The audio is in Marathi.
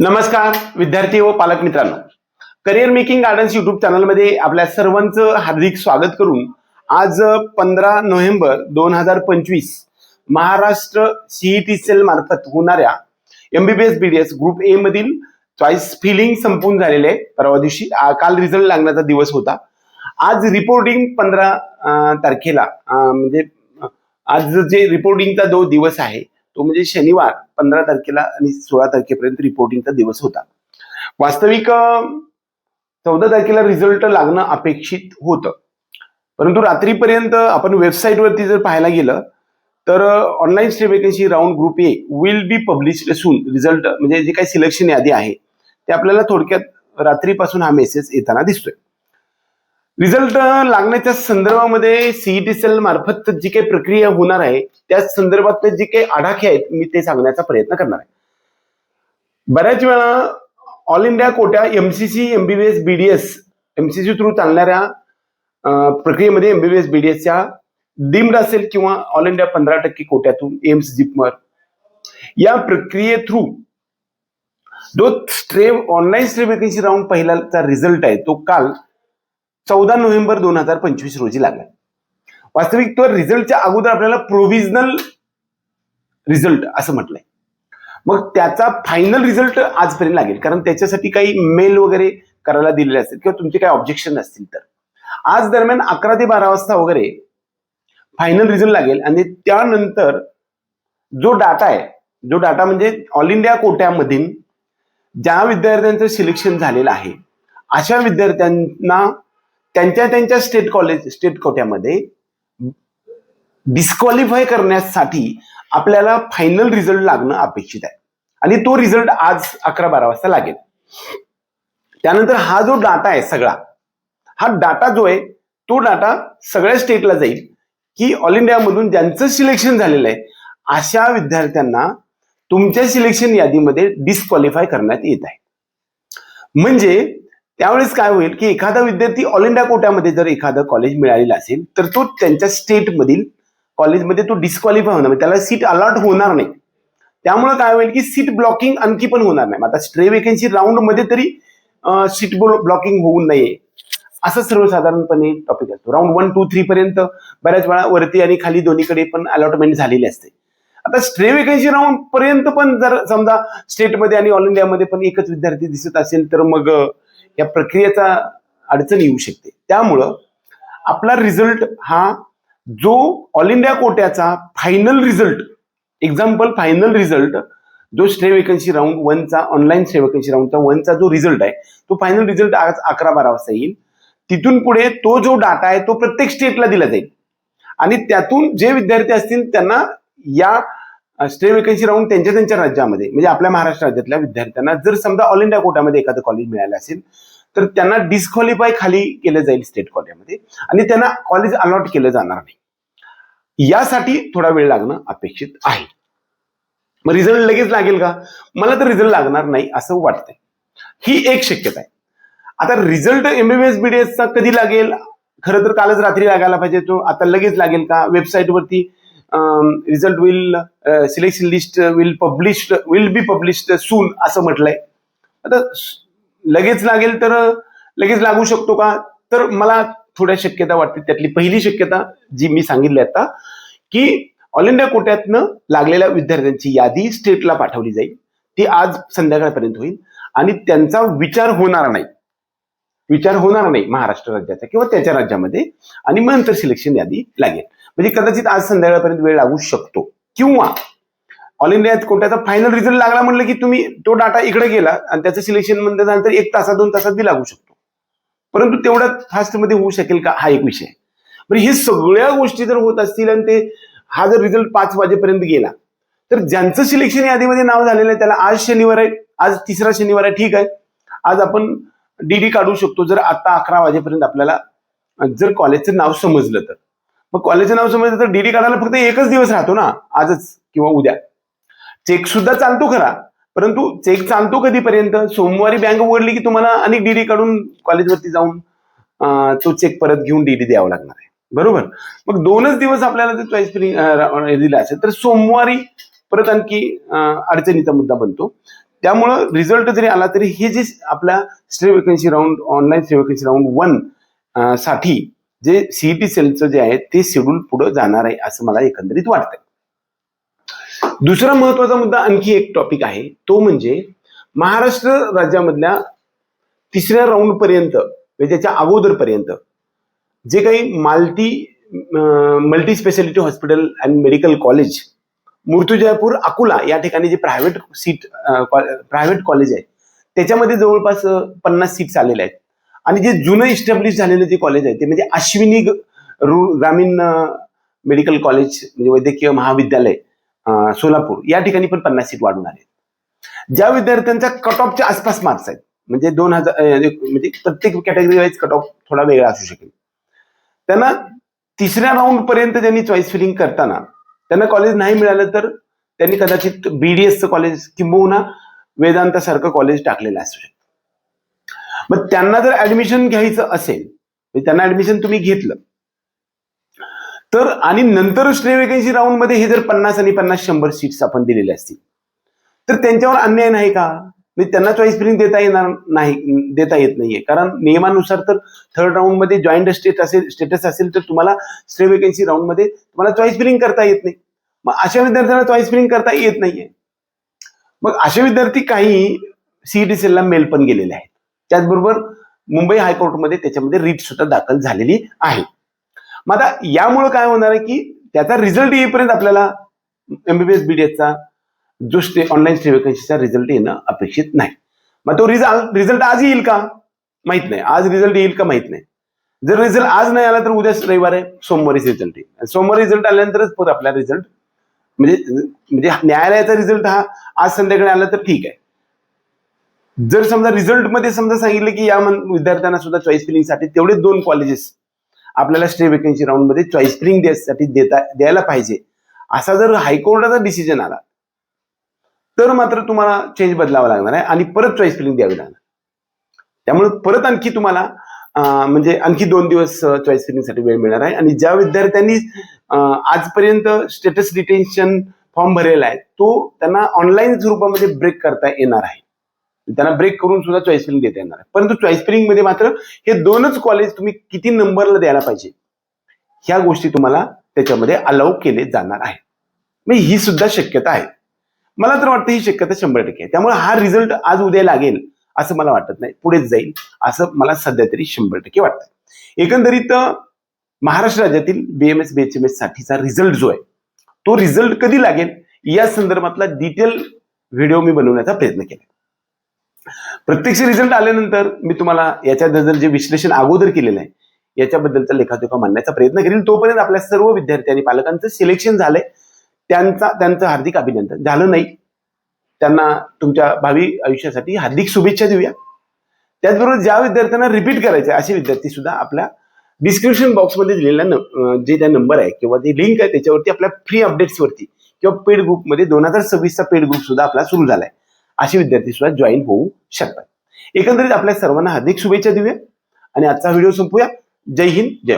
नमस्कार विद्यार्थी व पालक मित्रांनो. करिअर मेकिंग गार्डन्स युट्यूब चॅनलमध्ये आपल्या सर्वांचं हार्दिक स्वागत करून आज पंधरा नोव्हेंबर दोन हजार पंचवीस महाराष्ट्र सीईटी सेल मार्फत होणाऱ्या एमबीबीएस बीडीएस ग्रुप ए मधील चॉईस फिलिंग संपून झालेले आहे. परवा दिवशी काल रिझल्ट लागण्याचा दिवस होता. आज रिपोर्टिंग पंधरा तारखेला म्हणजे आज जे रिपोर्टिंगचा जो दिवस आहे तो म्हणजे शनिवार पंधरा तारखेला आणि सोळा तारखेपर्यंत रिपोर्टिंगचा दिवस होता. वास्तविक चौदा तारखेला रिझल्ट लागणं अपेक्षित होतं. परंतु रात्रीपर्यंत आपण वेबसाईटवरती जर पाहायला गेलं तर online stray vacancy round group A will be publish soon result म्हणजे जे काही सिलेक्शन यादी आहे ते आपल्याला थोडक्यात रात्रीपासून हा मेसेज येताना दिसतोय. रिझल्ट लागण्याच्या संदर्भामध्ये सीईटी सेल मार्फत जी काही प्रक्रिया होणार आहे त्या संदर्भात जे काही आढाखे आहेत मी ते सांगण्याचा प्रयत्न करणार आहे. बऱ्याच वेळा ऑल इंडिया कोट्या MCC MBBS BDS MCC through चालणाऱ्या प्रक्रियेमध्ये एमबीबीएस बीडीएसच्या डीम्ड असेल किंवा ऑल इंडिया पंधरा टक्के कोट्यातून एम्स जिपमर या प्रक्रिये थ्रू जो stray online stray vacancy round पहिल्याचा result आहे तो काल चौदा नोव्हेंबर दोन हजार पंचवीस रोजी लागला. वास्तविक तो रिझल्टच्या अगोदर आपल्याला प्रोव्हिजनल रिझल्ट असं म्हटलंय. मग त्याचा फायनल रिझल्ट आजपर्यंत लागेल. कारण त्याच्यासाठी काही मेल वगैरे करायला दिलेले असतील किंवा तुमचे काही ऑब्जेक्शन असतील तर. आज दरम्यान अकरा ते बारा वाजता वगैरे फायनल रिझल्ट लागेल. आणि त्यानंतर जो डाटा आहे जो डाटा म्हणजे ऑल इंडिया कोट्यामधील ज्या विद्यार्थ्यांचं सिलेक्शन झालेलं आहे अशा विद्यार्थ्यांना त्यांच्या त्यांच्या स्टेट कॉलेज स्टेट कोट्यामध्ये डिस्क्वालिफाय करण्यासाठी आपल्याला फायनल रिझल्ट लागणं अपेक्षित आहे. आणि तो रिझल्ट आज अकरा बारा वाजता लागेल. त्यानंतर हा जो डाटा आहे सगळा हा डाटा जो आहे तो डाटा सगळ्या स्टेटला जाईल. की ऑल इंडियामधून ज्यांचं सिलेक्शन झालेलं आहे अशा विद्यार्थ्यांना तुमच्या सिलेक्शन यादीमध्ये डिस्क्वालिफाय करण्यात येत आहे. म्हणजे त्यावेळेस काय होईल की एखादा विद्यार्थी ऑल इंडिया कोट्यामध्ये जर एखादं कॉलेज मिळालेलं असेल तर तो त्यांच्या स्टेटमधील कॉलेजमध्ये तो डिस्क्वालिफाय होणार म्हणजे त्याला सीट अलॉट होणार नाही. त्यामुळे काय होईल की सीट ब्लॉकिंग आणखी पण होणार नाही. आता स्ट्रे वेकेन्सी राऊंडमध्ये तरी सीट ब्लॉकिंग होऊ नये असं सर्वसाधारणपणे टॉपिक असतो. राऊंड वन टू थ्री पर्यंत बऱ्याच वेळा वरती आणि खाली दोन्हीकडे पण अलॉटमेंट झालेली असते. आता स्ट्रे वेकन्सी राऊंड पर्यंत पण जर समजा स्टेटमध्ये आणि ऑल इंडियामध्ये पण एकच विद्यार्थी दिसत असेल तर मग या प्रक्रियेचा अडचण येऊ शकते. त्यामुळं आपला रिझल्ट हा जो all India कोट्याचा final result example final result जो स्टे वेकन्सी राऊंड वनचा ऑनलाईन स्टे वेकन्सी राऊंडचा वनचा जो रिझल्ट आहे तो फायनल रिझल्ट आज अकरा बारा वाजता येईल. तिथून पुढे तो जो डाटा आहे तो प्रत्येक स्टेटला दिला जाईल. आणि त्यातून जे विद्यार्थी असतील त्यांना या स्टे वेकन्सी राहून त्यांच्या त्यांच्या राज्यामध्ये म्हणजे आपल्या महाराष्ट्र राज्यातल्या विद्यार्थ्यांना जर समजा ऑल इंडिया कोट्यामध्ये एखादं कॉलेज मिळालं असेल तर त्यांना डिस्क्वालिफाय खाली केलं जाईल स्टेट कोट्यामध्ये आणि त्यांना कॉलेज अलॉट केलं जाणार नाही. यासाठी थोडा वेळ लागणं अपेक्षित आहे. मग रिझल्ट लगेच लागेल का? मला तर रिझल्ट लागणार नाही असं वाटतंय. ही एक शक्यता आहे. आता रिझल्ट एमबीबीएस बीडीएसचा कधी लागेल? खरं तर कालच रात्री लागायला पाहिजे तो. आता लगेच लागेल का? वेबसाईटवरती result will selection list will published will be published soon असं म्हटलंय. आता लगेच लागेल तर लगेच लागू शकतो का? तर मला थोड्या शक्यता वाटते त्यातली पहिली शक्यता जी मी सांगितली आता की ऑल इंडिया कोट्यातनं लागलेल्या विद्यार्थ्यांची यादी स्टेटला पाठवली जाईल. ती आज संध्याकाळपर्यंत होईल. आणि त्यांचा विचार होणार नाही. विचार होणार नाही महाराष्ट्र राज्याचा किंवा त्याच्या राज्यामध्ये. आणि मग नंतर सिलेक्शन यादी लागेल. म्हणजे कदाचित आज संध्याकाळपर्यंत वेळ लागू शकतो. किंवा ऑल इंडियात कोणत्याचा फायनल रिझल्ट लागला म्हणलं की तुम्ही तो डाटा इकडे गेला आणि त्याचं सिलेक्शन म्हणजे झालं तर एक तासात दोन तासात बी लागू शकतो. परंतु तेवढ्या फास्टमध्ये होऊ शकेल का? हा एक विषय. म्हणजे हे सगळ्या गोष्टी जर होत असतील आणि ते हा जर रिझल्ट पाच वाजेपर्यंत गेला तर ज्यांचं सिलेक्शन यादीमध्ये नाव झालेलं आहे त्याला आज शनिवार आहे आज तिसरा शनिवार आहे ठीक आहे. आज आपण डीडी काढू शकतो जर आता अकरा वाजेपर्यंत आपल्याला जर कॉलेजचं नाव समजलं तर. मग कॉलेजचं नाव समजलं तर डीडी काढायला फक्त एकच दिवस राहतो ना आजच किंवा उद्या. चेक सुद्धा चालतो खरा परंतु चेक चालतो कधीपर्यंत? सोमवारी बँक उघडली की तुम्हाला अनेक डीडी काढून कॉलेजवरती जाऊन तो चेक परत घेऊन डीडी द्यावा लागणार आहे. बरोबर? मग दोनच दिवस आपल्याला जर चॉईस दिला असेल तर सोमवारी परत आणखी अडचणीचा मुद्दा बनतो. त्यामुळं रिझल्ट जरी आला तरी हे जे आपल्या stray vacancy round online stray vacancy round वनसाठी जे सीईटी सेलचं जे आहे ते शेड्यूल पुढे जाणार आहे असं मला एकंदरीत वाटतंय. दुसरा महत्त्वाचा मुद्दा आणखी एक टॉपिक आहे. तो म्हणजे महाराष्ट्र राज्यामधल्या तिसऱ्या राऊंड पर्यंत म्हणजे त्याच्या अगोदर पर्यंत जे काही multi multi specialty hospital and medical college Mrityujaypur Akola या ठिकाणी जे प्रायव्हेट सीट प्रायव्हेट कॉलेज आहे त्याच्यामध्ये जवळपास पन्नास सीट्स आलेल्या आहेत. आणि जे जुनं इस्टॅब्लिश झालेलं जे कॉलेज आहे ते म्हणजे अश्विनी ग्रामीण मेडिकल कॉलेज म्हणजे वैद्यकीय महाविद्यालय सोलापूर या ठिकाणी पण पन्नास सीट वाढून आले ज्या विद्यार्थ्यांच्या कट ऑफच्या आसपास मार्क्स आहेत म्हणजे दोन हजार म्हणजे प्रत्येक कॅटेगरी वाईज कट ऑफ थोडा वेगळा असू शकेल. त्यांना तिसऱ्या राऊंड पर्यंत त्यांनी चॉईस फिलिंग करताना त्यांना कॉलेज नाही मिळालं तर त्यांनी कदाचित बीडीएसचं कॉलेज किंबहुना वेदांतासारखं कॉलेज टाकलेलं असू शकतं. मग त्यांना जर ऍडमिशन घ्यायचं असेल म्हणजे त्यांना ऍडमिशन तुम्ही घेतलं तर आणि नंतर स्टे वेकेन्सी राऊंडमध्ये हे जर पन्नास आणि पन्नास शंभर सीट्स आपण दिलेले असतील तर त्यांच्यावर अन्याय नाही का? म्हणजे त्यांना चॉईस फिलिंग देता येणार नाही देता येत नाहीये. कारण नियमानुसार तर थर्ड राऊंडमध्ये जॉईंट स्टेट असेल स्टेटस असेल तर तुम्हाला स्टे वेकेन्सी राऊंडमध्ये तुम्हाला चॉईस फिलिंग करता येत नाही. मग अशा विद्यार्थ्यांना चॉईस फिलिंग करता येत नाहीये. मग असे विद्यार्थी काही सीईटी सेलला मेल पण गेलेले आहेत. त्याचबरोबर मुंबई हायकोर्टमध्ये त्याच्यामध्ये रीट सुद्धा दाखल झालेली आहे. मग आता यामुळे काय होणार आहे की त्याचा रिझल्ट येईपर्यंत आपल्याला एमबीबीएस बीडीएसचा जो स्टे ऑनलाईन स्टे वेकन्सीचा रिझल्ट येणं अपेक्षित नाही. मग तो रिझल्ट रिझल्ट आज येईल का? माहीत नाही. आज रिझल्ट येईल का? माहीत नाही. जर रिझल्ट आज नाही आला तर उद्या रविवार आहे सोमवारीच रिझल्ट येईल. आणि सोमवारी रिझल्ट आल्यानंतरच परत आपला रिझल्ट म्हणजे म्हणजे न्यायालयाचा रिझल्ट हा आज संध्याकाळी आला तर ठीक आहे. जर समजा रिझल्टमध्ये समजा सांगितलं की या विद्यार्थ्यांना सुद्धा चॉईस फिलिंगसाठी तेवढे दोन कॉलेजेस आपल्याला स्टे वेकन्सी राऊंडमध्ये चॉईस फिलिंग द्यायसाठी देता द्यायला पाहिजे. असा जर हायकोर्टाचा डिसिजन आला तर मात्र तुम्हाला चेंज बदलावा लागणार आहे आणि परत चॉईस फिलिंग द्यावी लागणार. त्यामुळे परत आणखी तुम्हाला म्हणजे आणखी दोन दिवस चॉईस फिलिंगसाठी वेळ मिळणार आहे. आणि ज्या विद्यार्थ्यांनी आजपर्यंत स्टेटस डिटेन्शन फॉर्म भरलेला आहे तो त्यांना ऑनलाईन स्वरूपामध्ये ब्रेक करता येणार आहे. त्यांना ब्रेक करून सुद्धा चॉईस फिलिंग देता येणार. परंतु चॉईस फिलिंगमध्ये मात्र हे दोनच कॉलेज तुम्ही किती नंबरला द्यायला पाहिजे? ह्या गोष्टी तुम्हाला त्याच्यामध्ये अलाव केले जाणार आहे मग म्हणजे ही सुद्धा शक्यता आहे. मला तर वाटतं ही शक्यता शंभर टक्के आहे. त्यामुळे हा रिझल्ट आज उद्या लागेल असं मला वाटत नाही. पुढेच जाईल असं मला सध्या तरी शंभर टक्के वाटतं एकंदरीत महाराष्ट्र राज्यातील बीएमएस बीएचएमएस साठीचा रिझल्ट जो आहे तो रिझल्ट कधी लागेल? या संदर्भातला डिटेल व्हिडिओ मी बनवण्याचा प्रयत्न केला प्रत्यक्ष रिझल्ट आल्यानंतर मी तुम्हाला याच्याबद्दल जे विश्लेषण अगोदर केलेलं आहे याच्याबद्दलचा लेखाजोखा मांडण्याचा प्रयत्न करेल तोपर्यंत आपल्या सर्व विद्यार्थी आणि पालकांचं सिलेक्शन झालंय. त्यांचा त्यांचं हार्दिक अभिनंदन. झालं नाही. त्यांना तुमच्या भावी आयुष्यासाठी हार्दिक शुभेच्छा देऊया. त्याचबरोबर ज्या विद्यार्थ्यांना रिपीट करायचे असे विद्यार्थी सुद्धा आपल्या डिस्क्रिप्शन बॉक्समध्ये दिलेला न- जे त्या नंबर आहे किंवा जे लिंक आहे त्याच्यावरती आपल्या फ्री अपडेट्सवरती किंवा पेड ग्रुपमध्ये दोन हजार सव्वीसचा पेड ग्रुप सुद्धा आपला सुरू झालाय. असे विद्यार्थी सुद्धा जॉईन होऊ शकतात. एकंदरीत आपल्या सर्वांना हार्दिक शुभेच्छा देऊया आणि आजचा व्हिडिओ संपूया. जय हिंद जय